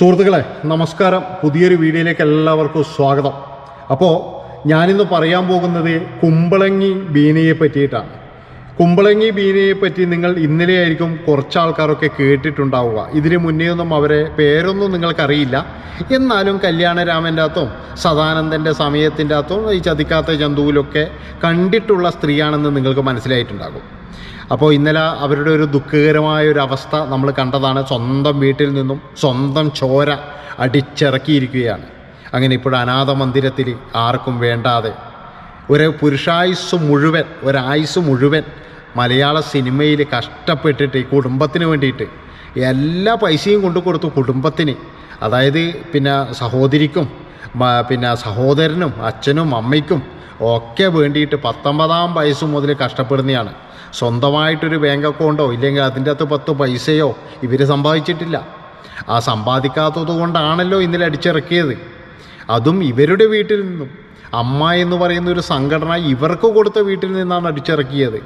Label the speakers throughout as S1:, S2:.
S1: സുഹൃത്തുക്കളെ നമസ്കാരം. പുതിയൊരു വീഡിയോയിലേക്ക് എല്ലാവർക്കും സ്വാഗതം. അപ്പോൾ ഞാനിന്ന് പറയാൻ പോകുന്നത് കുമ്പളങ്ങി ബീനയെ പറ്റിയിട്ടാണ്. കുമ്പളങ്ങി ബീനയെ പറ്റി നിങ്ങൾ ഇന്നലെ ആയിരിക്കും കുറച്ച് ആൾക്കാരൊക്കെ കേട്ടിട്ടുണ്ടാവുക. ഇതിന് മുന്നേ ഒന്നും അവരെ പേരൊന്നും നിങ്ങൾക്കറിയില്ല. എന്നാലും കല്യാണരാമന്റെ അകത്തും സദാനന്ദന്റെ സമയത്തിന്റെ അകത്തും ഈ ചതിക്കാത്ത ജന്തുവിലൊക്കെ കണ്ടിട്ടുള്ള സ്ത്രീയാണെന്ന് നിങ്ങൾക്ക് മനസ്സിലായിട്ടുണ്ടാകും. അപ്പോൾ ഇന്നലെ അവരുടെ ഒരു ദുഃഖകരമായ ഒരു അവസ്ഥ നമ്മൾ കണ്ടതാണ്. സ്വന്തം വീട്ടിൽ നിന്നും സ്വന്തം ചോര അടിച്ചിറക്കിയിരിക്കുകയാണ്. അങ്ങനെ ഇപ്പോൾ അനാഥ മന്ദിരത്തിൽ ആർക്കും വേണ്ടാതെ ഒരു പുരുഷായുസ് മുഴുവൻ ഒരായുസ് മുഴുവൻ മലയാള സിനിമയിൽ കഷ്ടപ്പെട്ടിട്ട് ഈ കുടുംബത്തിന് വേണ്ടിയിട്ട് എല്ലാ പൈസയും കൊണ്ടു കൊടുത്തു കുടുംബത്തിന്. അതായത് പിന്നെ സഹോദരിക്കും പിന്നെ സഹോദരനും അച്ഛനും അമ്മയ്ക്കും ഒക്കെ വേണ്ടിയിട്ട് പത്തൊമ്പതാം വയസ്സ് മുതൽ കഷ്ടപ്പെടുന്നതാണ് സ്വന്തമായിട്ടൊരു ബാങ്ക് അക്കൗണ്ടോ ഇല്ലെങ്കിൽ അതിന്റെ അകത്ത് പത്ത് പൈസയോ ഇവർ സമ്പാദിച്ചിട്ടില്ല. ആ സമ്പാദിക്കാത്തത് കൊണ്ടാണല്ലോ ഇന്നലെ അടിച്ചിറക്കിയത്. അതും ഇവരുടെ വീട്ടിൽ നിന്നും. അമ്മ എന്ന് പറയുന്ന ഒരു സംഘടന ഇവർക്ക് കൊടുത്ത വീട്ടിൽ നിന്നാണ് അടിച്ചിറക്കിയത്.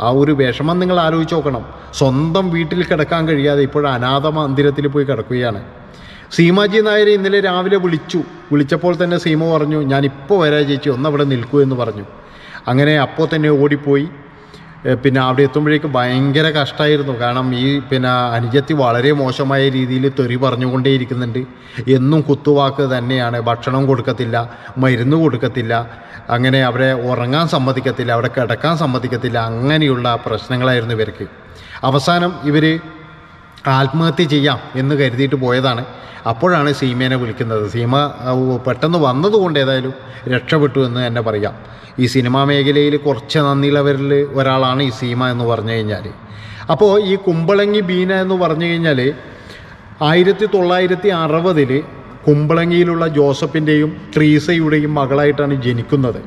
S1: ആ ഒരു വിഷമം നിങ്ങൾ ആലോചിച്ച് നോക്കണം. സ്വന്തം വീട്ടിൽ കിടക്കാൻ കഴിയാതെ ഇപ്പോൾ അനാഥ മന്ദിരത്തിൽ പോയി കിടക്കുകയാണ്. സീമാജി നായരെ ഇന്നലെ രാവിലെ വിളിച്ചു. വിളിച്ചപ്പോൾ തന്നെ സീമ പറഞ്ഞു ഞാൻ ഇപ്പോൾ വരാ ചേച്ചി ഒന്ന് അവിടെ നിൽക്കൂ എന്ന് പറഞ്ഞു. അങ്ങനെ അപ്പോൾ തന്നെ ഓടിപ്പോയി. പിന്നെ അവിടെ എത്തുമ്പോഴേക്ക് ഭയങ്കര കഷ്ടമായിരുന്നു കാരണം ഈ പിന്നെ അനുജത്തി വളരെ മോശമായ രീതിയിൽ തെറി പറഞ്ഞുകൊണ്ടേയിരിക്കുന്നുണ്ട്. എന്നും കുത്തുവാക്ക് തന്നെയാണ്. ഭക്ഷണം കൊടുക്കത്തില്ല മരുന്ന് കൊടുക്കത്തില്ല. അങ്ങനെ അവരെ ഉറങ്ങാൻ സമ്മതിക്കത്തില്ല അവിടെ കിടക്കാൻ സമ്മതിക്കത്തില്ല. അങ്ങനെയുള്ള പ്രശ്നങ്ങളായിരുന്നു ഇവർക്ക്. അവസാനം ഇവർ ആത്മഹത്യ ചെയ്യാം എന്ന് കരുതിയിട്ട് പോയതാണ്. അപ്പോഴാണ് സീമേനെ വിളിക്കുന്നത്. സീമ പെട്ടെന്ന് വന്നതുകൊണ്ട് ഏതായാലും രക്ഷപ്പെട്ടു എന്ന് തന്നെ പറയാം. ഈ സിനിമാ മേഖലയിൽ കുറച്ച് നന്ദിയുള്ളവരിൽ ഒരാളാണ് ഈ സീമ എന്ന് പറഞ്ഞു കഴിഞ്ഞാൽ അപ്പോൾ ഈ കുമ്പളങ്ങി ബീന എന്ന് പറഞ്ഞു കഴിഞ്ഞാൽ ആയിരത്തി തൊള്ളായിരത്തി അറുപതിൽ കുമ്പളങ്ങിയിലുള്ള ജോസഫിന്റെയും ട്രീസയുടെയും മകളായിട്ടാണ് ജനിക്കുന്നത്.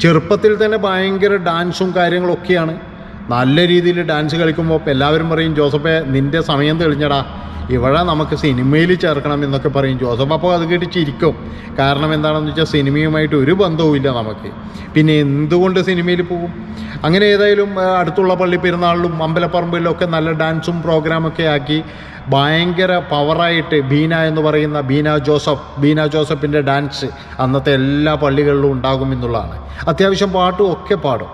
S1: ചെറുപ്പത്തിൽ തന്നെ ഭയങ്കര ഡാൻസും കാര്യങ്ങളൊക്കെയാണ് നല്ല രീതിയിൽ ഡാൻസ് കളിക്കുമ്പോൾ ഇപ്പോൾ എല്ലാവരും പറയും ജോസഫെ നിന്റെ സമയം തെളിഞ്ഞടാ. ഇവിടെ നമുക്ക് സിനിമയിൽ ചേർക്കണം എന്നൊക്കെ പറയും. ജോസഫ് അപ്പോൾ അത് കേട്ട് ചിരിക്കും. കാരണം എന്താണെന്ന് വെച്ചാൽ സിനിമയുമായിട്ട് ഒരു ബന്ധവുമില്ല നമുക്ക്. പിന്നെ എന്തുകൊണ്ട് സിനിമയിൽ പോകും? അങ്ങനെ ഏതായാലും അടുത്തുള്ള പള്ളി പെരുന്നാളിലും അമ്പലപ്പറമ്പിലും ഒക്കെ നല്ല ഡാൻസും പ്രോഗ്രാമൊക്കെ ആക്കി ഭയങ്കര പവറായിട്ട് ബീന എന്ന് പറയുന്ന ബീന ജോസഫ് ബീന ജോസഫിന്റെ ഡാൻസ് അന്നത്തെ എല്ലാ പള്ളികളിലും ഉണ്ടാകുമെന്നുള്ളതാണ് അത്യാവശ്യം പാട്ടും ഒക്കെ പാടും.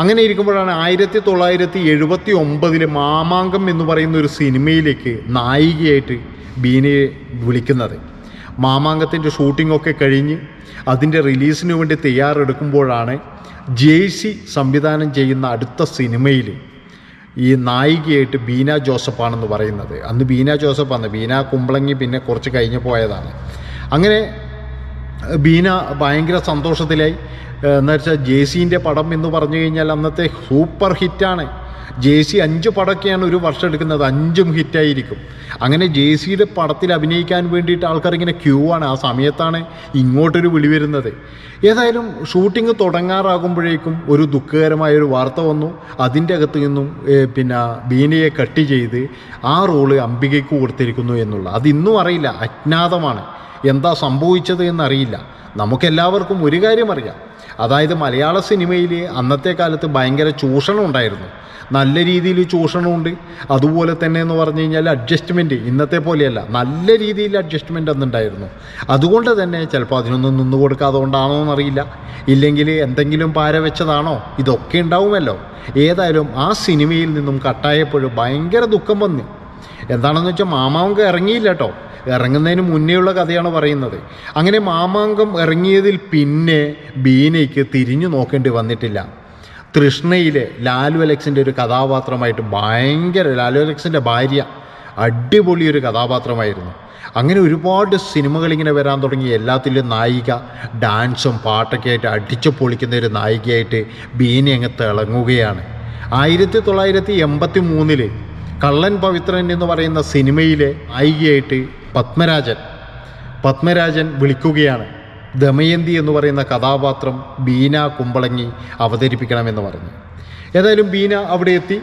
S1: അങ്ങനെ ഇരിക്കുമ്പോഴാണ് ആയിരത്തി തൊള്ളായിരത്തി എഴുപത്തി ഒമ്പതിൽ മാമാങ്കം എന്ന് പറയുന്ന ഒരു സിനിമയിലേക്ക് നായികയായിട്ട് ബീനയെ വിളിക്കുന്നത്. മാമാങ്കത്തിന്റെ ഷൂട്ടിംഗ് ഒക്കെ കഴിഞ്ഞ് അതിന്റെ റിലീസിന് വേണ്ടി തയ്യാറെടുക്കുമ്പോഴാണ് ജേഴ്സി സംവിധാനം ചെയ്യുന്ന അടുത്ത സിനിമയിൽ ഈ നായികയായിട്ട് ബീന ജോസഫാണെന്ന് പറയുന്നത്. അന്ന് ബീന ജോസഫാണ്. ബീന കുമ്പളങ്ങി പിന്നെ കുറച്ച് കഴിഞ്ഞ് പോയതാണ്. അങ്ങനെ ബീന ഭയങ്കര സന്തോഷത്തിലായി. എന്ന് വെച്ചാൽ ജെ സിന്റെ പടം എന്ന് പറഞ്ഞു കഴിഞ്ഞാൽ അന്നത്തെ സൂപ്പർ ഹിറ്റാണ്. ജെ സി അഞ്ച് പടമൊക്കെയാണ് ഒരു വർഷം എടുക്കുന്നത്. അഞ്ചും ഹിറ്റായിരിക്കും. അങ്ങനെ ജെ സിയുടെ പടത്തിൽ അഭിനയിക്കാൻ വേണ്ടിയിട്ട് ആൾക്കാർ ഇങ്ങനെ ക്യൂ ആണ്. ആ സമയത്താണ് ഇങ്ങോട്ടൊരു വിളി വരുന്നത്. ഏതായാലും ഷൂട്ടിംഗ് തുടങ്ങാറാകുമ്പോഴേക്കും ഒരു ദുഃഖകരമായ ഒരു വാർത്ത വന്നു. അതിന്റെ അകത്ത് നിന്നും പിന്നെ ബീനയെ കട്ട് ചെയ്ത് ആ റോൾ അംബികയ്ക്ക് കൊടുത്തിരിക്കുന്നു എന്നുള്ള. അതിന്നും അറിയില്ല. അജ്ഞാതമാണ്. എന്താ സംഭവിച്ചത് എന്നറിയില്ല. നമുക്കെല്ലാവർക്കും ഒരു കാര്യം അറിയാം. അതായത് മലയാള സിനിമയിൽ അന്നത്തെ കാലത്ത് ഭയങ്കര ചൂഷണം ഉണ്ടായിരുന്നു. നല്ല രീതിയിൽ ചൂഷണമുണ്ട്. അതുപോലെ തന്നെ എന്ന് പറഞ്ഞു കഴിഞ്ഞാൽ അഡ്ജസ്റ്റ്മെന്റ് ഇന്നത്തെ പോലെയല്ല. നല്ല രീതിയിൽ അഡ്ജസ്റ്റ്മെന്റ് അന്നുണ്ടായിരുന്നു. അതുകൊണ്ട് തന്നെ ചിലപ്പോൾ അതിനൊന്നും നിന്ന് കൊടുക്കാതെ കൊണ്ടാണോ എന്നറിയില്ല. ഇല്ലെങ്കിൽ എന്തെങ്കിലും പാര വെച്ചതാണോ? ഇതൊക്കെ ഉണ്ടാവുമല്ലോ. ഏതായാലും ആ സിനിമയിൽ നിന്നും കട്ടായപ്പോഴും ഭയങ്കര ദുഃഖം വന്നു. എന്താണെന്ന് വെച്ചാൽ മാമാങ്കം ഇറങ്ങിയില്ല കേട്ടോ ഇറങ്ങുന്നതിന് മുന്നേയുള്ള കഥയാണ് പറയുന്നത്. അങ്ങനെ മാമാങ്കം ഇറങ്ങിയതിൽ പിന്നെ ബീനയ്ക്ക് തിരിഞ്ഞു നോക്കേണ്ടി വന്നിട്ടില്ല. തൃഷ്ണയിലെ ലാലു അലക്സിന്റെ ഒരു കഥാപാത്രമായിട്ട് ഭയങ്കര ലാലു അലക്സിന്റെ ഭാര്യ അടിപൊളി ഒരു കഥാപാത്രമായിരുന്നു. അങ്ങനെ ഒരുപാട് സിനിമകൾ ഇങ്ങനെ വരാൻ തുടങ്ങി. എല്ലാത്തിലും നായിക ഡാൻസും പാട്ടൊക്കെ ആയിട്ട് അടിച്ചു പൊളിക്കുന്ന ഒരു നായികയായിട്ട് ബീനി തിളങ്ങുകയാണ്. ആയിരത്തി തൊള്ളായിരത്തി എൺപത്തി മൂന്നിൽ കള്ളൻ പവിത്രൻ എന്ന് പറയുന്ന സിനിമയിലെ നായികയായിട്ട് പത്മരാജൻ. പത്മരാജൻ വിളിക്കുകയാണ് ദമയന്തി എന്ന് പറയുന്ന കഥാപാത്രം ബീന കുമ്പളങ്ങി അവതരിപ്പിക്കണമെന്ന് പറഞ്ഞു. ഏതായാലും ബീന അവിടെ എത്തി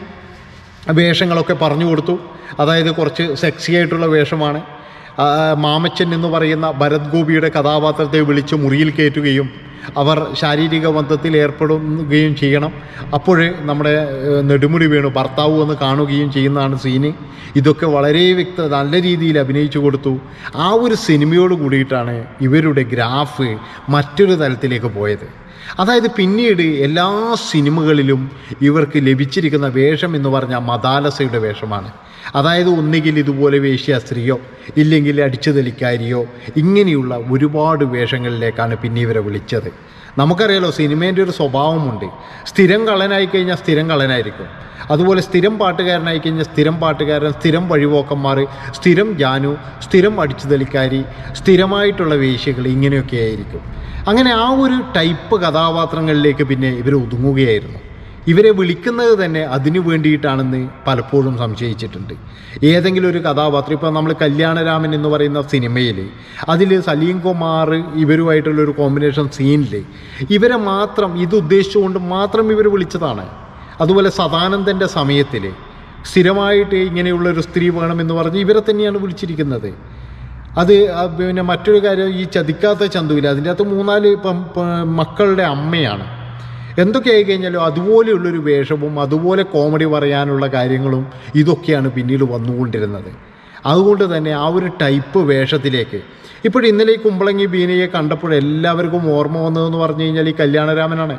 S1: വേഷങ്ങളൊക്കെ പറഞ്ഞു കൊടുത്തു. അതായത് കുറച്ച് സെക്സി ആയിട്ടുള്ള വേഷമാണ്. മാമച്ചൻ എന്ന് പറയുന്ന ഭരത് ഗോപിയുടെ കഥാപാത്രത്തെ വിളിച്ച് മുറിയിൽ കയറ്റുകയും അവർ ശാരീരിക ബന്ധത്തിൽ ഏർപ്പെടുകയും ചെയ്യണം. അപ്പോൾ നമ്മുടെ നെടുമുടി വീണു. ഭർത്താവ് എന്ന് കാണുകയും ചെയ്യുന്നതാണ് സീന്. ഇതൊക്കെ വളരെ വ്യക്ത നല്ല രീതിയിൽ അഭിനയിച്ചു കൊടുത്തു. ആ ഒരു സിനിമയോട് കൂടിയിട്ടാണ് ഇവരുടെ ഗ്രാഫ് മറ്റൊരു തലത്തിലേക്ക് പോയത്. അതായത് പിന്നീട് എല്ലാ സിനിമകളിലും ഇവർക്ക് ലഭിച്ചിരിക്കുന്ന വേഷം എന്ന് പറഞ്ഞാൽ മദാലസയുടെ വേഷമാണ്. അതായത് ഒന്നുകിൽ ഇതുപോലെ വേശ്യാസ്ത്രീയോ ഇല്ലെങ്കിൽ അടിച്ചുതലിക്കാരിയോ ഇങ്ങനെയുള്ള ഒരുപാട് വേഷങ്ങളിലേക്കാണ് പിന്നെ ഇവരെ വിളിച്ചത്. നമുക്കറിയാലോ സിനിമേന്റെ ഒരു സ്വഭാവമുണ്ട്. സ്ഥിരം കള്ളനായി കഴിഞ്ഞാൽ സ്ഥിരം കളനായിരിക്കും അതുപോലെ സ്ഥിരം പാട്ടുകാരനായി കഴിഞ്ഞാൽ സ്ഥിരം പാട്ടുകാരൻ സ്ഥിരം വഴിപോക്കന്മാർ സ്ഥിരം ജാനു സ്ഥിരം അടിച്ചുതലിക്കാരി സ്ഥിരമായിട്ടുള്ള വേശ്യകൾ ഇങ്ങനെയൊക്കെ ആയിരിക്കും അങ്ങനെ ആ ഒരു ടൈപ്പ് കഥാപാത്രങ്ങളിലേക്ക് പിന്നെ ഇവർ ഒതുങ്ങുകയായിരുന്നു. ഇവരെ വിളിക്കുന്നത് തന്നെ അതിനു വേണ്ടിയിട്ടാണെന്ന് പലപ്പോഴും സംശയിച്ചിട്ടുണ്ട്. ഏതെങ്കിലും ഒരു കഥാപാത്രം ഇപ്പോൾ നമ്മൾ കല്യാണരാമൻ എന്ന് പറയുന്ന സിനിമയിൽ അതിൽ സലീം കുമാർ ഇവരുമായിട്ടുള്ള ഒരു കോമ്പിനേഷൻ സീനിൽ ഇവരെ മാത്രം ഇത് ഉദ്ദേശിച്ചുകൊണ്ട് മാത്രം ഇവർ വിളിച്ചതാണ്. അതുപോലെ സദാനന്ദന്റെ സമയത്തിൽ സ്ഥിരമായിട്ട് ഇങ്ങനെയുള്ള ഒരു സ്ത്രീ വേണമെന്ന് പറഞ്ഞ് ഇവരെ തന്നെയാണ് വിളിച്ചിരിക്കുന്നത്. അത് പിന്നെ മറ്റൊരു കാര്യം ഈ ചതിക്കാത്ത ചന്തുവില്ല. അതിന്റെ അകത്ത് മൂന്നാൽ ഇപ്പം മക്കളുടെ അമ്മയാണ്. എന്തൊക്കെ ആയി കഴിഞ്ഞാലും അതുപോലെയുള്ളൊരു വേഷവും അതുപോലെ കോമഡി പറയാനുള്ള കാര്യങ്ങളും ഇതൊക്കെയാണ് പിന്നീട് വന്നുകൊണ്ടിരുന്നത്. അതുകൊണ്ട് തന്നെ ആ ഒരു ടൈപ്പ് വേഷത്തിലേക്ക്. ഇപ്പോൾ ഇന്നലെ ഈ കുമ്പളങ്ങി ബീനയെ കണ്ടപ്പോൾ എല്ലാവർക്കും ഓർമ്മ വന്നതെന്ന് പറഞ്ഞു കഴിഞ്ഞാൽ ഈ കല്യാണരാമനാണ്.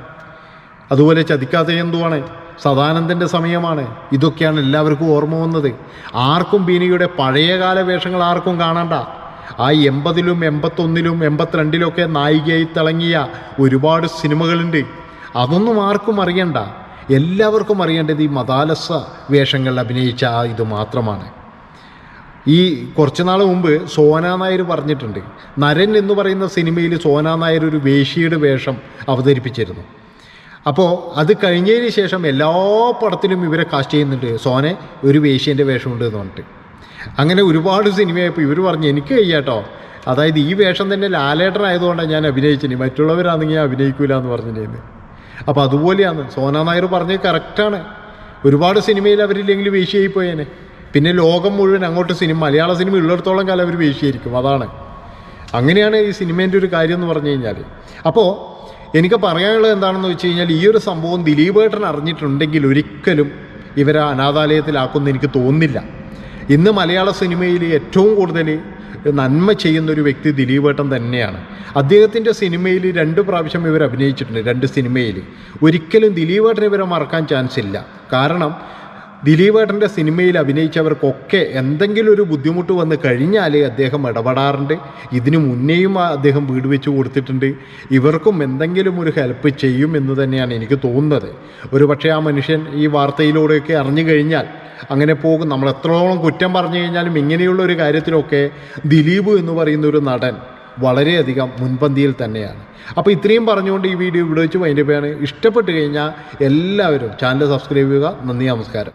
S1: അതുപോലെ ചതിക്കാത്ത എന്തുവാണ് സദാനന്ദന്റെ സമയമാണ്. ഇതൊക്കെയാണ് എല്ലാവർക്കും ഓർമ്മ വന്നത്. ആർക്കും ബീനയുടെ പഴയകാല വേഷങ്ങൾ ആർക്കും കാണണ്ട. ആ എൺപതിലും എൺപത്തൊന്നിലും എൺപത്തിരണ്ടിലൊക്കെ നായികയായി തിളങ്ങിയ ഒരുപാട് സിനിമകളുണ്ട്. അതൊന്നും ആർക്കും അറിയണ്ട. എല്ലാവർക്കും അറിയേണ്ടത് ഈ മതാലസ വേഷങ്ങളിൽ അഭിനയിച്ച ആ ഇത് മാത്രമാണ്. ഈ കുറച്ച് നാൾ മുമ്പ് സോന നായർ പറഞ്ഞിട്ടുണ്ട്. നരൻ എന്ന് പറയുന്ന സിനിമയിൽ സോന നായർ ഒരു വേശിയുടെ വേഷം അവതരിപ്പിച്ചിരുന്നു. അപ്പോൾ അത് കഴിഞ്ഞതിന് ശേഷം എല്ലാ പടത്തിലും ഇവരെ കാസ്റ്റ് ചെയ്യുന്നുണ്ട്. സോനെ ഒരു വേശ്യന്റെ വേഷമുണ്ട് എന്ന് പറഞ്ഞിട്ട്. അങ്ങനെ ഒരുപാട് സിനിമയായപ്പോൾ ഇവർ പറഞ്ഞു എനിക്ക് കഴിയാട്ടോ അതായത് ഈ വേഷം തന്നെ ലാലേട്ടനായതുകൊണ്ടാണ് ഞാൻ അഭിനയിച്ചിന് മറ്റുള്ളവരാണെങ്കിൽ ഞാൻ അഭിനയിക്കൂല എന്ന് പറഞ്ഞിരുന്നത്. അപ്പോൾ അതുപോലെയാണ് സോന നായർ പറഞ്ഞത് കറക്റ്റാണ് ഒരുപാട് സിനിമയിൽ അവരില്ലെങ്കിൽ വേശ്യയായി പോയേനെ പിന്നെ ലോകം മുഴുവൻ അങ്ങോട്ട് സിനിമ മലയാള സിനിമ ഉള്ളിടത്തോളം കാലം അവർ വേശ്യയായിരിക്കും അതാണ്. അങ്ങനെയാണ് ഈ സിനിമേന്റെ ഒരു കാര്യം എന്ന് പറഞ്ഞു കഴിഞ്ഞാൽ അപ്പോൾ എനിക്ക് പറയാനുള്ളത് എന്താണെന്ന് വെച്ച് കഴിഞ്ഞാൽ ഈ ഒരു സംഭവം ദിലീപേട്ടൻ അറിഞ്ഞിട്ടുണ്ടെങ്കിൽ ഒരിക്കലും ഇവരെ അനാഥാലയത്തിലാക്കുമെന്ന് എനിക്ക് തോന്നുന്നില്ല. ഇന്ന് മലയാള സിനിമയിൽ ഏറ്റവും കൂടുതൽ നന്മ ചെയ്യുന്നൊരു വ്യക്തി ദിലീപേട്ടൻ തന്നെയാണ്. അദ്ദേഹത്തിന്റെ സിനിമയിൽ രണ്ട് പ്രാവശ്യം ഇവർ അഭിനയിച്ചിട്ടുണ്ട് രണ്ട് സിനിമയിൽ. ഒരിക്കലും ദിലീപേട്ടൻ ഇവരെ മറക്കാൻ ചാൻസ് ഇല്ല. കാരണം ദിലീപേട്ടന്റെ സിനിമയിൽ അഭിനയിച്ചവർക്കൊക്കെ എന്തെങ്കിലും ഒരു ബുദ്ധിമുട്ട് വന്ന് കഴിഞ്ഞാൽ അദ്ദേഹം ഇടപെടാറുണ്ട്. ഇതിനു മുന്നേയും അദ്ദേഹം വീട് വെച്ച് കൊടുത്തിട്ടുണ്ട്. ഇവർക്കും എന്തെങ്കിലും ഒരു ഹെൽപ്പ് ചെയ്യും എന്ന് തന്നെയാണ് എനിക്ക് തോന്നുന്നത്. ഒരു പക്ഷേ ആ മനുഷ്യൻ ഈ വാർത്തയിലൂടെയൊക്കെ അറിഞ്ഞു കഴിഞ്ഞാൽ അങ്ങനെ പോകും. നമ്മൾ എത്രത്തോളം കുറ്റം പറഞ്ഞു കഴിഞ്ഞാലും ഇങ്ങനെയുള്ള ഒരു കാര്യത്തിലൊക്കെ ദിലീപ് എന്ന് പറയുന്ന ഒരു നടൻ വളരെയധികം മുൻപന്തിയിൽ തന്നെയാണ്. അപ്പോൾ ഇത്രയും പറഞ്ഞുകൊണ്ട് ഈ വീഡിയോ ഇവിടെ വെച്ച് വൈൻഡപ്പ് ചെയ്യാണ്. ഇഷ്ടപ്പെട്ട് കഴിഞ്ഞാൽ എല്ലാവരും ചാനൽ സബ്സ്ക്രൈബ് ചെയ്യുക. നന്ദി നമസ്കാരം.